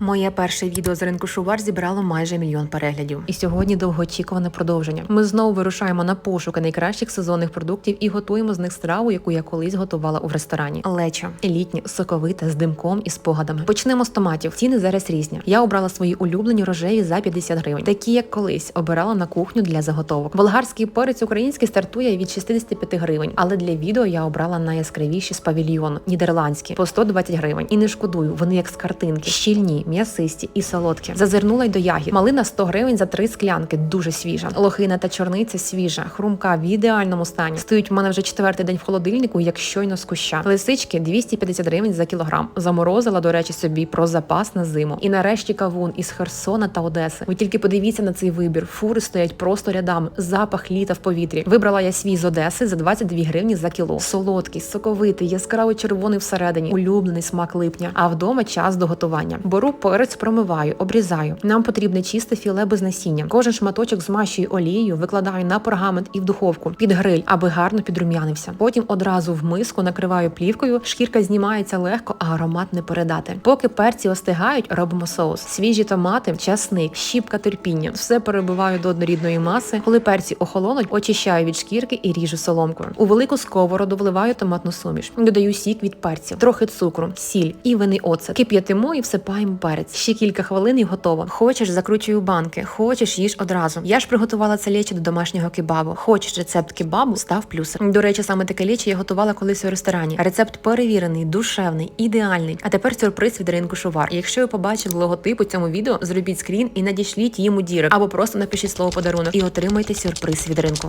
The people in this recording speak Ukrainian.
Моє перше відео з ринку Шувар зібрало майже мільйон переглядів. І сьогодні довгоочікуване продовження. Ми знову вирушаємо на пошуки найкращих сезонних продуктів і готуємо з них страву, яку я колись готувала у ресторані. Лечо елітні, соковите, з димком і спогадами. Почнемо з томатів. Ціни зараз різні. Я обрала свої улюблені рожеві за 50 гривень, такі як колись обирала на кухню для заготовок. Болгарський перець український стартує від 65 гривень, але для відео я обрала найяскравіші з павільйону нідерландські по 120 гривень. І не шкодую, вони як з картинки, щільні, м'ясисті і солодкі. Зазирнула й до ягід. Малина 100 гривень за три склянки, дуже свіжа. Лохина та чорниця свіжа, хрумка в ідеальному стані. Стоїть в мене вже четвертий день в холодильнику, як щойно з куща. Лисички 250 гривень за кілограм. Заморозила, до речі, собі про запас на зиму. І нарешті кавун із Херсона та Одеси. Ви тільки подивіться на цей вибір. Фури стоять просто рядами. Запах літа в повітрі. Вибрала я свій з Одеси за 22 гривні за кіло. Солодкий, соковитий, яскраво червоний всередині, улюблений смак липня. А вдома час до готування. Беру перець, промиваю, обрізаю. Нам потрібне чисте філе без насіння. Кожен шматочок змащую олією, викладаю на пергамент і в духовку під гриль, аби гарно підрум'янився. Потім одразу в миску накриваю плівкою. Шкірка знімається легко, а аромат не передати. Поки перці остигають, робимо соус. Свіжі томати, часник, щіпка терпіння. Все перебиваю до однорідної маси. Коли перці охолонуть, очищаю від шкірки і ріжу соломкою. У велику сковороду вливаю томатну суміш. Додаю сік від перців, трохи цукру, сіль і винний оцет. Кип'ятимо і всипаємо перець. Ще кілька хвилин і готово. Хочеш, закручую банки, хочеш, їж одразу. Я ж приготувала це лечо до домашнього кебабу. Хочеш рецепт кебабу, став плюсик. До речі, саме таке лечо я готувала колись у ресторані. Рецепт перевірений, душевний, ідеальний. А тепер сюрприз від ринку шувар. Якщо ви побачили логотип у цьому відео, зробіть скрін і надішліть їм у дірек або просто напишіть слово подарунок і отримайте сюрприз від ринку.